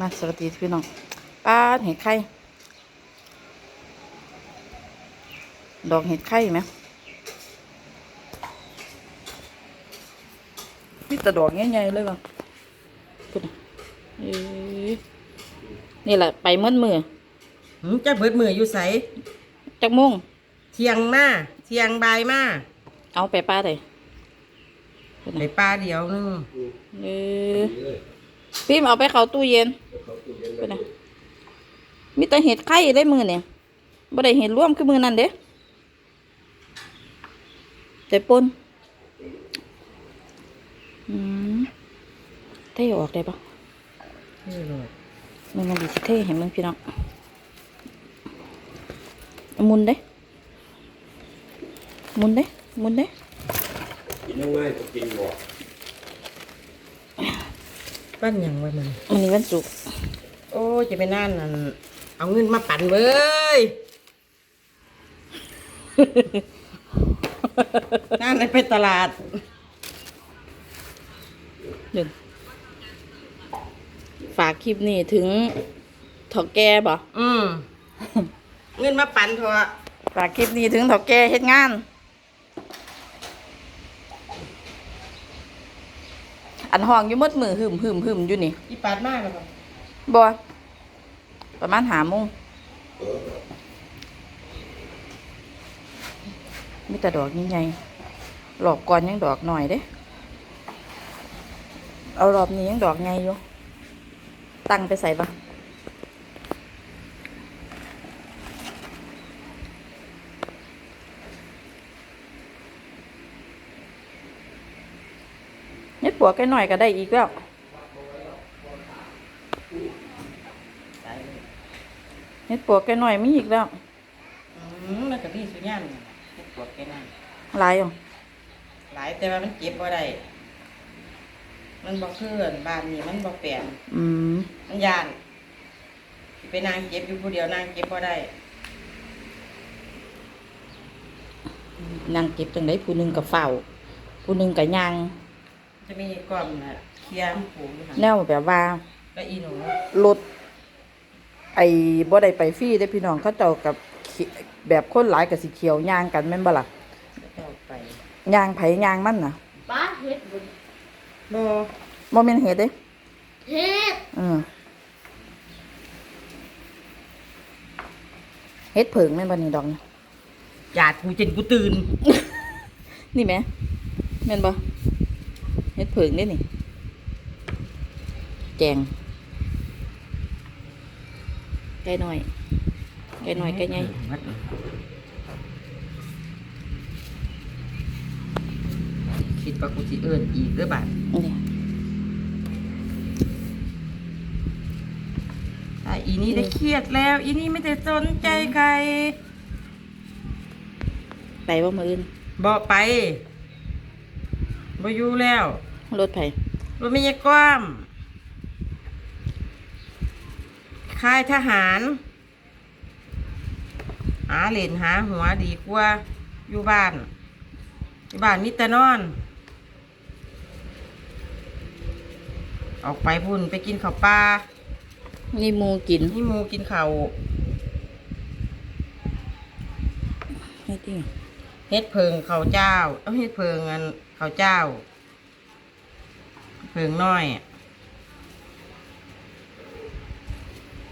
มาสวัสดีพี่น้องป้าดเห็ดไข่ดอกเห็ดไข่ไหมนี่แต่ดอกใหญ่ๆเลยว่ะพูดน่ะเอ้ยนี่แหละไปมืดมือหืมจะเบิดมืออยู่ใสจักโมุ่งเที่ยงมาเที่ยงบ่ายมาเอาไปป้าเลยพูดไปน่ะปลาเดียวนึงเออ พี่เอาไปเข้าตู้เย็นพูดน่ะมีแต่เห็ดไข่ได้มือเนี่ยบ่ได้เห็ดร่วมคือมือนั่นเด้แต่ปนอืมเท่ออกได้ปะนี่เลยมันมันดีสิเท่เห็นมึงพี่น้องหมุนเด้หมุนเด้หมุนเด้กินง่ายก็กินบ่ ปั้นหยังไว้มันมันนี้วันศุกร์โอ้ยจะไปนั่นนั่นเอาเงินมาปั่นเว้ยนั่นเลยไปตลาดหนึ่งฝากคลิปนี้ถึงถอแก่บ่อืมเงินมาปั่นเถอะฝากคลิปนี้ถึงถอแก่เฮ็ดงาน อันห้องอยู่หมดมือหึมหึมหึมอยู่นี่อีปาดมากเลยบ่ประมาณหาโมงมีแต่ดอกใหญ่ๆหลอกก่อนยังดอกหน่อยเด้ เอารอบนี้ยังดอกไงอยู่ ตั้งไปใส่ปะ เนี่ยปัวแกหน่อยก็ได้อีกแล้วเฮ็ดปวกแกหน่อยมีอีกแล้วอืมแล้วก็มีสุญญาณเฮ็ดปวดแกนั่นหลายอะหลายแต่ว่ามันเก็บบ่ได้มันบ่เคลื่อนบ้านนี้มันบ่แปลี่ยนอืมมันยานสิไปนางเก็บอยู่ผู้เดียวนางเก็บบ่ได้นางเก็บจังไดผู้หนึ่งกับเฝ้า ผู้หนึ่งกับยาง จะมีก้อมน่ะเคลียร์ผูกอยู่หั่นแนวแบบว่า แล้วอีหนูรถไอ้บ่ได้ไปฟรีได้อพี่น้องเขาเจ้ากับขี่แบบคนหลายกับสิเขียวยางกันแม่นบ่ล่ะจะเอาไปยางไผยางมันน่ะป้าเฮ็ดบุญบ่บ่แม่นเฮ็ดเด้ เฮ็ดอืมเฮ็ดเผิงแม่นบ่นี่ดอกนี่หยาดกูจนกูตื่นนี่แหมแม่นบ่ เฮ็ดเผิงเด้นี่แจงไก่น้อยไก่น้อยไก่ใหญ่คิดว่ากูสิเอิ้นอีกเด้อบาดนี่อะอีนี่ได้เครียดแล้ว อีนี่ไม่ได้สนใจใคร ไปว่ามืออื่นบ่ไปบ่อยู่แล้ว รถไผบ่มียความค่ายทหาร หาเหรนหาหัวดีกว่าอยู่บ้าน อยู่บ้านมิตรนอน ออกไปพุ่นไปกินข้าวปลานี่หมูกินนี่หมูกินข้าวเฮ็ดดิเฮ็ดเพิงข้าวเจ้า เอาเฮ็ดเพิงอันข้าวเจ้า เพิงน้อยอะ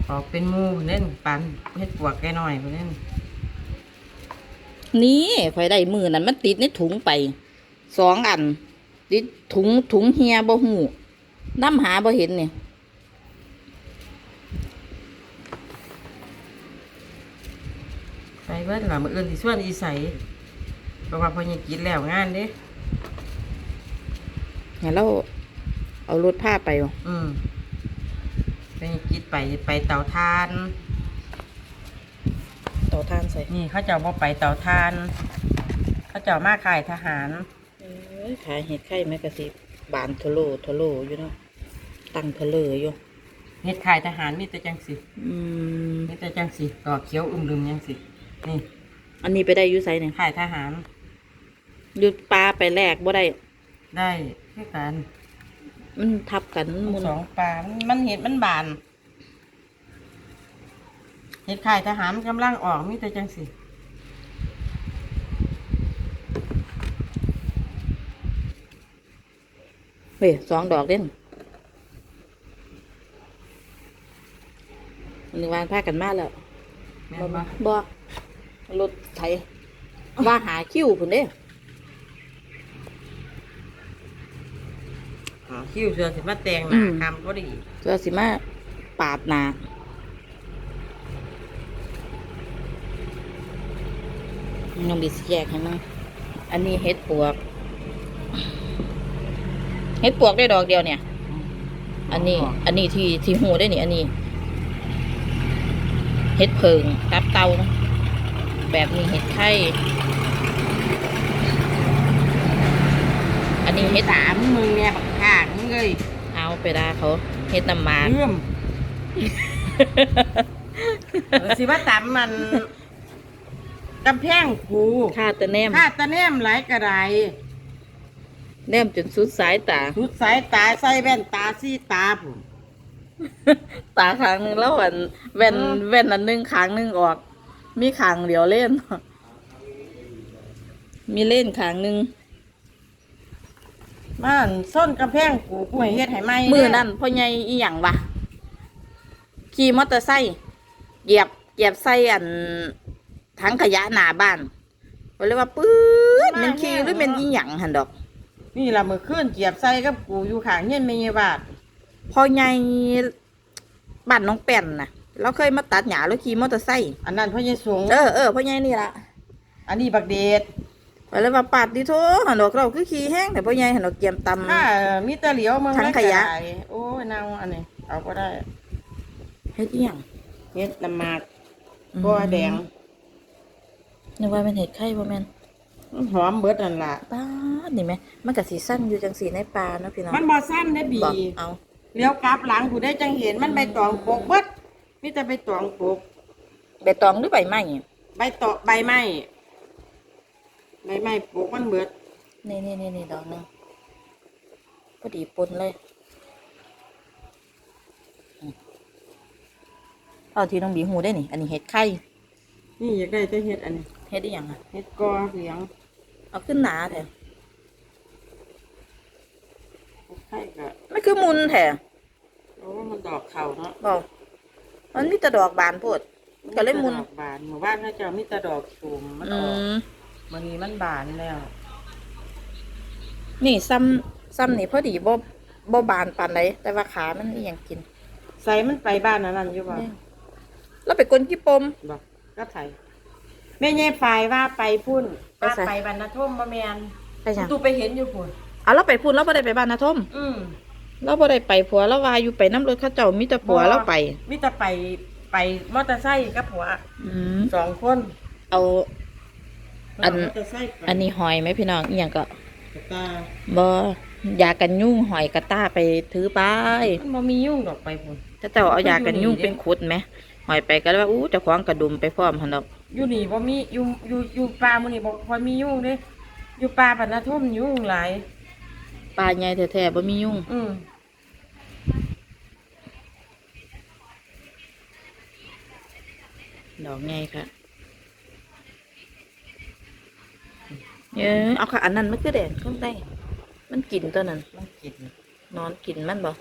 ออกเป็นหมูเล่นปันเฮ็ดปวกแกน้อยเล่นนี่ข่อยได้มือนั้นมันติดในถุงไปสองอัน ติดถุงถุงเฮียบ่หูน้ำหาบ่เห็นเนี่ยไปเบิ้ลล่ะมื้ออื่นสิส่วนอีใสเพราะว่าพอยังกินแล้วงานเด้งั้นเรา เอารถผ้าไปบ่อืมพอยังกินไปไปเตาทาน ต่อทานใส่นี่เขาเจ้าบ่ไปเตาทาน เขาเจ้ามาขายทหาร เอ้ยขายเห็ดไข่แม่กะสิบานทะโลทะโลอยู่เนาะตั้งเพลออยู่เฮ็ดขายทหารมีแต่จังสิอืมมีแต่จังสิดอกเขียวอึมลืมจังสินี่อันนี้ไปได้อยู่ไสเนี่ยขายทหาร หยุดปลาไปแลกบ่ได้ได้คือกัน มันทับกันมันหมุนสองปลามันมันเห็ดมันบานอเห็ดไข่ทหารมันกำลังออกมีแต่จังสิเฮ้ยสองดอกเด่นหนึ่งวันพากันมาแล้วแม่นบ่บ่รถไถว่าหาคิวพุ่นเด้ อ๋อ คิ้วเสือสิมาแต่งหน้าคำก็ดีเจ้าสิมาปาดหนาน้องบิสแยกให้มั้งอันนี้เฮ็ดปวก เฮ็ดปวกได้ดอกเดียวเนี่ย อันนี้ อันนี้ที่ที่หูได้นี่ อันนี้ เฮ็ดเพิงตับเตานะแบบนี้เฮ็ดไข่ อันนี้เฮ็ด สามมึงแม่บักข้างมึง เลยเอาไปได้เขาเฮ็ดน้ำหมากเรื่อมเออสิว่าตามมันกำแพงคูค่าแตะแนมข้าตะแนมหลายกระไดแนมจนสุดสายตา สุดสายตาใส่แว่นตาซี่ตาผมตาข้างหนึงแล้วอันแว่นอืมแว่นอันหนึงข้างหนึงออก มีข้างเดียวเล่น มีเล่นข้างหนึง บ้านส้นกำแพงกูกูให้เฮ็ดให้ไหมมือนั่นพ่อใหญ่อีหยังวะขี่มอเตอร์ไซค์เหยียบเหยียบใส่อันถังขยะหน้าบ้านก็เลยว่าปื๊ดมันขี่หรือเป็นอีหยังหันดอก นี่ล่ะมือขึ้นเจียบใส่กับกูอยู่ข้างเฮียนแม่ยายบาดพ่อใหญ่บ้านน้องแป้นน่ะ เราเคยมาตัดหญ้าแล้วขี่มอเตอร์ไซค์อันนั้นพ่อใหญ่สงเออเออพ่อใหญ่นี่ละอันนี้บักเดช ไปเลยว่าปาดดิโถหันดอกเราคือขี่แห้งแต่พ่อใหญ่หันดอกเกียมตำ ถ้ามีแตะเหลียวมึงถังขยะแล้วก็ได้โอ้ยนางอันนี้เอาก็ได้เฮ็ดอีหยังเฮ็ดน้ำหมากบัวแดงนึกว่าเป็นเห็ดไข่บ่แม่นมันหอมเบิดนั่นล่ะ ป้าดนี่ไหมมันก็สิสั้นอยู่จังสีในปลาเนาะพี่น้องมันบ่สั้นได้บีบอกเอาเลี้ยวกลับหลังกูได้จังเห็นมันใบตองปกเบิดมีแต่ใบตองปก ใบตองหรือใบไม้ ใบตอใบไม้ ใบไม้ปลูกมันเบิดนี่นี่นี่นี่ดอกหนึงพอดีปนเลยอืมเอาที่น้องบีหูได้นี่ อันนี้เห็ดไข่นี่อยากได้แต่เห็ดอันนี้เห็ดอีหยังอะเห็ดกอเหลียงเอาขึ้นหนาแท้ไข่ก็ไม่คือมุนแท้โอ้มันดอกเข่าเนาะบอกมันมีแต่ดอกบานโพดก็เลยมุน ดอกบานหมู่บ้านเขาเจะมีแต่ดอกสูงมันอืออกม มันนี้มันบานแล้ว นี่ซ้ำซ้ำนี่พอดีบ่บ่บานปานใดแต่ว่าขามันอีหยังกินใส่มันไปบ้านอันนั้นอยู่บ่แล้วไปกลนกี่ปมบอกก็ไทยแม่แย่ฝ่ายว่าไปพุ่นไปว่าไส ไปบรรณทุ่มบ่แมนไปหยังตูไปเห็นอยู่พุ่นเอาเราไปพูดเราบ่ได้ไปบ้านนาทมอืมเราบ่ได้ไปผัวเราว่าอยู่ไปน้ำรถเข้าเจ้ามีแต่ผัวเราไปมิแต่ไปไปมอเตอร์ไซค์กับผัวอืมสองคนเอา อันมอเตอร์ไซค์ไปอันนี้หอยไหมพี่น้องอีหยังก็ตาบ่ยากันยุ่งหอยกระต้าไปถือไปมันบ่มียุ่งดอกไปพุ่นถ้าเจ้าเอายากันยุ่งมันอยู่นี่เป็นขุดไหมหอยไปก็เลยว่าอู้เจะคว้าของกระดุมไปพร้อมหั่นดอกอยู่นี่บ่มีอยู่อยู่อยู่ป่ามื้อนี้บ่ค่อยมียุ่งเด้อยู่ป่าบรรณทุ่มยุ่งหลายปลาใหญ่แท้ๆบ่มียุ่ง อืมดอกใหญ่ค่ะ เออเอาค่ะอันนั้นมันคือแดงข้างใต้มันกินตัวนั้น มันกินนอนกินมันบ่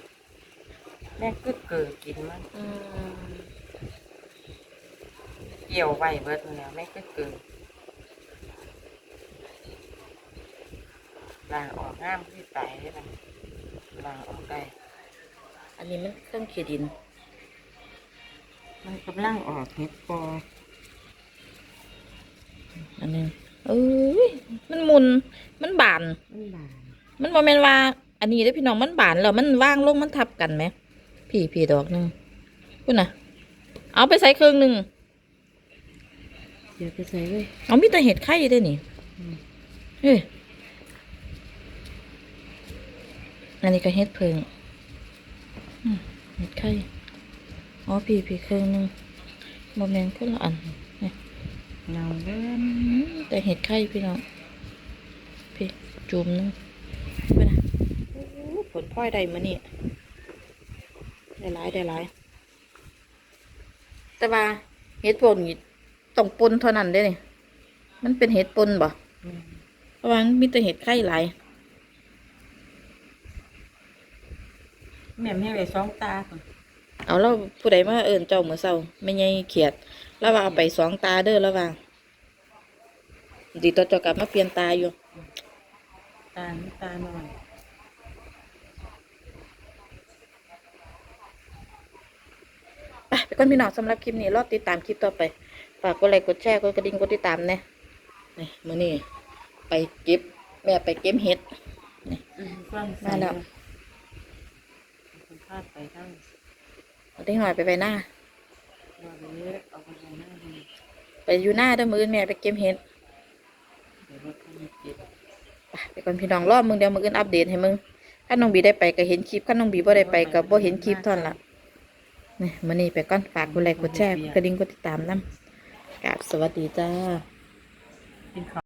แม่ก็เกิดกินมันอืมเกี่ยวไว้เบิดนั่นแหล้วแม่ก็เกิดล้างออกงามที่ตายได้มันล้างออกได้อันนี้มันเครื่องขีดิน มันกำลังออกเห็ดปออันนึง เอ้ยมันมุนมันบาน มันบานมันบ่แม่นว่า อันนี้เด้อพี่น้องมันบานแล้วมันว่างลงมันทับกันไหมพี่พี่ดอกหนึงพุ่นน่ะ เอาไปใส่เครื่องหนึ่งเดี๋ยวไปใส่เลยเอามีแต่เห็ดไข่ได้นี่เฮ้ยอันนี้ก็เห็ดเพิงอืมเห็ดไข่อ๋อพี่พี่เครื่องหนึงบ่แม่นคนละอันนี่ เงาเดินอืมแต่เห็ดไข่พี่น้องพี่จุ่มหนึงเพื่อนนะโอ้โหผลพลอยได้มานี่ได้หลายได้หลายแต่ว่าเห็ดพวกนี้ต้องปนเท่านั้นเด้นี่มันเป็นเห็ดปนบ่อืมเพราะว่ามันมีแต่เห็ดไข่หลายแม่แม่เลยสองตาพุ่นเอาแล้วผู้ใดมาเอิ้นเจ้ามื้อเช้าไม่ใหญ่เขียด แล้วว่าเอาไปสองตาเด้อแล้วว่าดีต่อเจ้ากลับมาเปลี่ยนตาอยู่ ตานี่ตาหน่อยไปไปก่อนพี่น้องสำหรับคลิปนี้รอติดตามคลิปต่อไปฝากกดไลค์กดแชร์กดกระดิ่งกดติดตามแน่นี่มื้อนี้ไปเก็บแม่ไปเก็บเห็ดอืมกว้างใสมาแล้วคุณพาดไปทั้งเอาได้หน่อยไปไปหน้า รอเลยเอาไปทางหน้าดู ไป อยู่หน้าเด้อมือแม่ไปเก็บเห็ดไปก่อนพี่น้องรอบมึงเดี๋ยวมื้ออื่นอัปเดตให้มึงข้าน้องบีได้ไปก็เห็นคลิปข้าน้องบีบ่ได้ไปก็บ่เห็นคลิปท่อนละนี่มื้อนี้ไปก่อนฝากกดไลค์กดแชร์กดกระดิ่งกดติดตามนำกราบสวัสดีจ้า